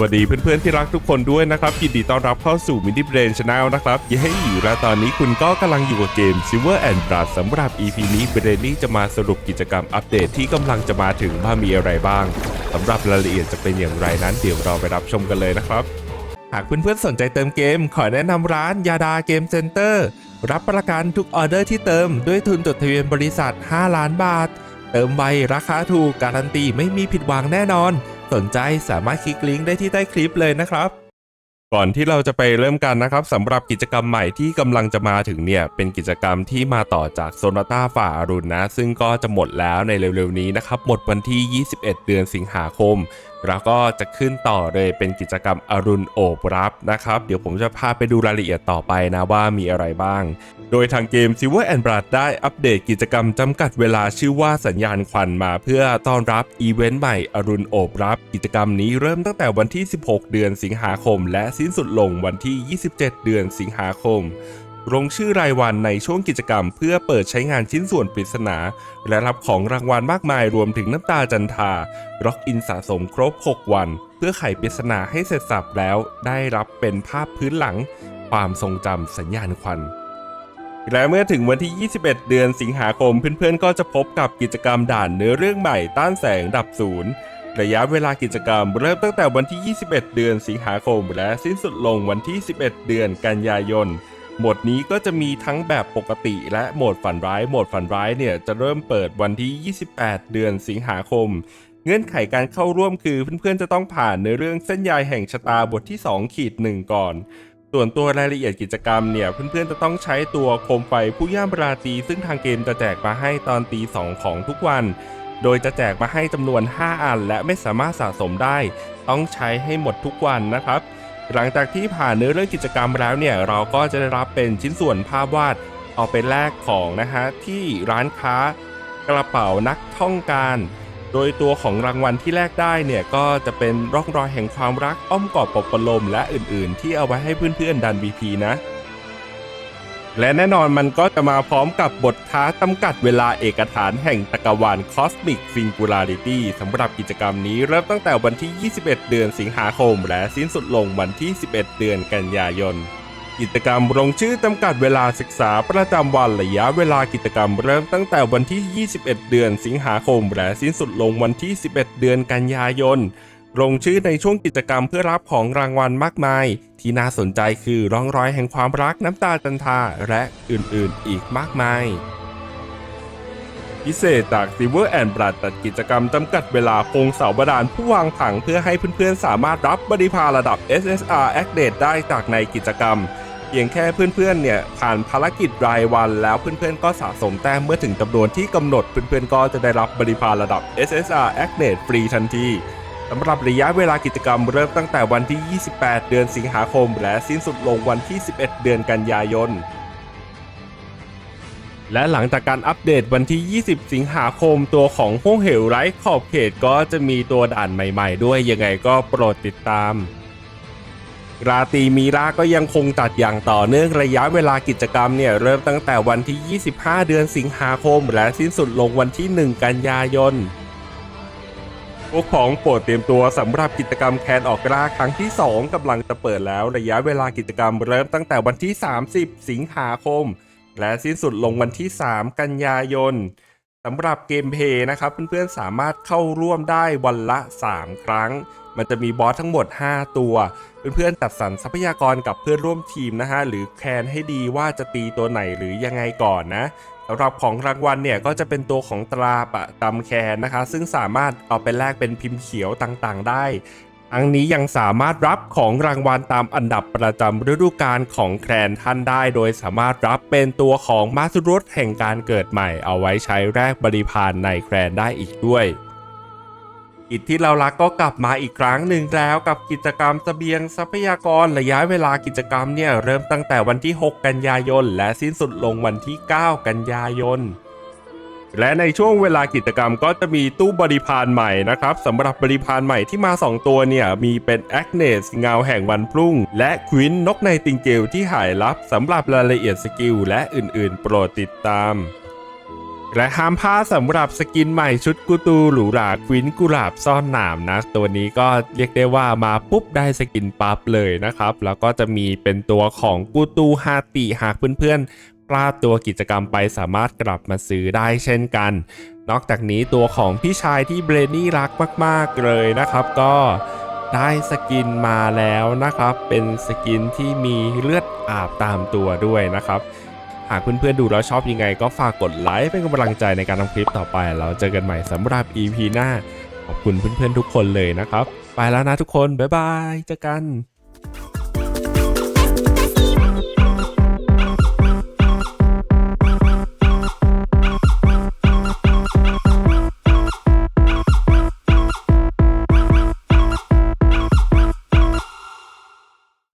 วัสดีเพื่อนๆที่รักทุกคนด้วยนะครับยินดีต้อนรับเข้าสู่มินิเบรนช n แนลนะครับเย้และตอนนี้คุณก็กำลังอยู่กับเกม Silver and Blood สำหรับ EP นี้เบรนนี่จะมาสรุปกิจกรรมอัปเดตที่กำลังจะมาถึงว่ามีอะไรบ้างสำหรับรายละเอียดจะเป็นอย่างไรนั้นเดี๋ยวเราไปรับชมกันเลยนะครับ หากเพื่อนๆสนใจเติมเกม ขอแนะนำร้านยาดาเกมเซ็นเตอร์รับประกันทุกออเดอร์ที่เติมด้วยทุนจดทะเบียนบริษัท 5 ล้านบาท เติมไวราคาถูกการันตีไม่มีผิดหวังแน่นอน สนใจสามารถคลิกลิงก์ได้ที่ใต้คลิปเลยนะครับ ก่อนที่เราจะไปเริ่มกันนะครับสำหรับกิจกรรมใหม่ที่กำลังจะมาถึงเนี่ย เป็นกิจกรรมที่มาต่อจากโซนาต้าฝ่าอารุณนะ ซึ่งก็จะหมดแล้วในเร็วๆนี้นะครับ หมดวันที่ 21 เดือนสิงหาคมแล้วก็จะขึ้นต่อเลยเป็นกิจกรรมอรุณโอบรับนะครับ เดี๋ยวผมจะพาไปดูรายละเอียดต่อไปนะว่ามีอะไรบ้าง โดยทางเกม Silver and Blood ได้อัปเดตกิจกรรมจำกัดเวลาชื่อว่าสัญญาณควันมาเพื่อต้อนรับอีเวนต์ใหม่อรุณโอบรับ กิจกรรมนี้เริ่มตั้งแต่วันที่ 16 เดือนสิงหาคม และสิ้นสุดลงวันที่ 27 เดือนสิงหาคม ลงชื่อรายวันในช่วงกิจกรรม เพื่อเปิดใช้งานชิ้นส่วนปริศนา และรับของรางวัลมากมายรวมถึงน้ำตาจันทาร็อกอินสะสมครบ 6 วัน เพื่อไขปริศนาให้เสร็จสับแล้วได้รับเป็นภาพพื้นหลัง ความทรงจำสัญญาณควันและเมื่อถึงวันที่ 21 เดือนสิงหาคมเพื่อนๆ ก็จะพบกับกิจกรรมด่านเนื้อเรื่องใหม่ต้านแสงดับศูนย์ระยะเวลากิจกรรมเริ่มตั้งแต่วันที่ 21 เดือนสิงหาคม และสิ้นสุดลงวันที่ 11 เดือนกันยายน โหมดนี้ก็จะมีทั้งแบบปกติและโหมดฝันร้าย โหมดฝันร้ายเนี่ยจะเริ่มเปิดวันที่ 28 เดือนสิงหาคม เงื่อนไขการเข้าร่วมคือเพื่อนๆจะต้องผ่านในเรื่องเส้นใยแห่งชะตาบทที่2ขีดหนึ่งก่อน ส่วนตัวรายละเอียดกิจกรรมเนี่ยเพื่อนๆจะต้องใช้ตัวโคมไฟผู้ย่ามราตรีซึ่งทางเกมจะแจกมาให้ตอนตีสองของทุกวัน โดยจะแจกมาให้จำนวน 5 อัน และไม่สามารถสะสมได้ ต้องใช้ให้หมดทุกวันนะครับ หลังจากที่ผ่านเนื้อเรื่องกิจกรรมแล้วเนี่ยเราก็จะได้รับเป็นชิ้นส่วนภาพวาดเอาไปแลกของนะฮะที่ร้านค้ากระเป๋านักท่องการ โดยตัวของรางวัลที่แลกได้เนี่ยก็จะเป็นร่องรอยแห่งความรักอ้อมกอดปลอบปลมและอื่นๆ ที่เอาไว้ให้เพื่อนๆดัน BP นะ และแน่นอนมันก็จะมาพร้อมกับบทท้าจำกัดเวลาเอกฐานแห่งจักรวาล Cosmic Singularity สำหรับกิจกรรมนี้เริ่มตั้งแต่วันที่ 21 เดือนสิงหาคม และสิ้นสุดลงวันที่ 11 เดือนกันยายน กิจกรรมลงชื่อจำกัดเวลาศึกษาประจำวันระยะเวลากิจกรรมเริ่มตั้งแต่วันที่ 21 เดือนสิงหาคม และสิ้นสุดลงวันที่ 11 เดือนกันยายน ลงชื่อในช่วงกิจกรรมเพื่อรับของรางวัลมากมาย ที่น่าสนใจคือร่องรอยแห่งความรักน้ำตาจันทาและอื่นๆอีกมากมาย พิเศษจาก Silver and Blood จัดกิจกรรมจำกัดเวลาโคงเสาบดาลผู้วางผังเพื่อให้เพื่อนๆ สามารถรับบริพาระดับ SSR a c d a t e ได้จากในกิจกรรมเพียงแค่เพื่อนๆ เนี่ยผ่านภารกิจรายวันแล้วเพื่อนๆ ก็สะสมแต้มเมื่อถึงจำนวนที่กำหนดเพื่อนๆ ก็จะได้รับบริพารระดับ SSR a c d a t e ฟรีทันที สำหรับระยะเวลากิจกรรมเริ่มตั้งแต่วันที่ 28 เดือนสิงหาคม และสิ้นสุดลงวันที่ 11 เดือนกันยายน และหลังจากการอัปเดตวันที่ 20 สิงหาคมตัวของห้องเหวไร้ขอบเขตก็จะมีตัวด่านใหม่ๆ ด้วยยังไงก็โปรดติดตามราตีมีราก็ยังคงจัดอย่างต่อเนื่องระยะเวลากิจกรรมเนี่ยเริ่มตั้งแต่วันที่ 25 เดือนสิงหาคม และสิ้นสุดลงวันที่ 1 กันยายน พวกของโปรดเตรียมตัวสำหรับกิจกรรมแคนออกกราครั้งที่ 2กำลังจะเปิดแล้วระยะเวลากิจกรรมเริ่มตั้งแต่วันที่ 30 สิงหาคม และสิ้นสุดลงวันที่ 3 กันยายน สำหรับเกมเพย์นะครับเพื่อนๆสามารถเข้าร่วมได้วันละ 3 ครั้ง มันจะมีบอสทั้งหมด 5 ตัว เพื่อนๆจัดสรรทรัพยากรกับเพื่อนร่วมทีมนะฮะหรือแคนให้ดีว่าจะตีตัวไหนหรือยังไงก่อนนะสำหรับของรางวัลเนี่ยก็จะเป็นตัวของตราประจำแคนนะคะ ซึ่งสามารถเอาไปแลกเป็นพิมพ์เขียวต่างๆ ได้ ทั้งนี้ยังสามารถรับของรางวัลตามอันดับประจำฤดูกาลของแคลนท่านได้ โดยสามารถรับเป็นตัวของมาสรุตแห่งการเกิดใหม่ เอาไว้ใช้แลกบริพารในแคลนได้อีกด้วยกิจที่เรารักก็กลับมาอีกครั้งหนึ่งแล้วกับกิจกรรมเสบียงทรัพยากรระยะเวลากิจกรรมเนี่ยเริ่มตั้งแต่วันที่ 6 กันยายน และสิ้นสุดลงวันที่ 9 กันยายน และในช่วงเวลากิจกรรมก็จะมีตู้บริพารใหม่นะครับสำหรับบริพารใหม่ที่มา 2 ตัวเนี่ย มีเป็นแอคเนสเงาแห่งวันพรุ่ง และควินนกในติงเกลที่หายลับสำหรับรายละเอียดสกิลและอื่นๆ โปรดติดตาม และห้ามพลาดสำหรับสกินใหม่ชุดกูตูหรูหราควินกุหลาบซ่อนหนามนะ ตัวนี้ก็เรียกได้ว่ามาปุ๊บได้สกินปั๊บเลยนะครับ แล้วก็จะมีเป็นตัวของกูตูฮาติหากเพื่อนๆ พลาดตัวกิจกรรมไปสามารถกลับมาซื้อได้เช่นกัน นอกจากนี้ตัวของพี่ชายที่เบรนี่รักมาก ๆ เลยนะครับ ก็ได้สกินมาแล้วนะครับ เป็นสกินที่มีเลือดอาบตามตัวด้วยนะครับ หากเพื่อนๆดูแล้วชอบยังไง ก็ฝากกดไลค์เป็นกำลังใจในการทำคลิปต่อไปแล้วเจอกันใหม่สำหรับ EP หน้า ขอบคุณเพื่อนๆทุกคนเลยนะครับ ไปแล้วนะทุกคน บ๊ายบาย เจอกัน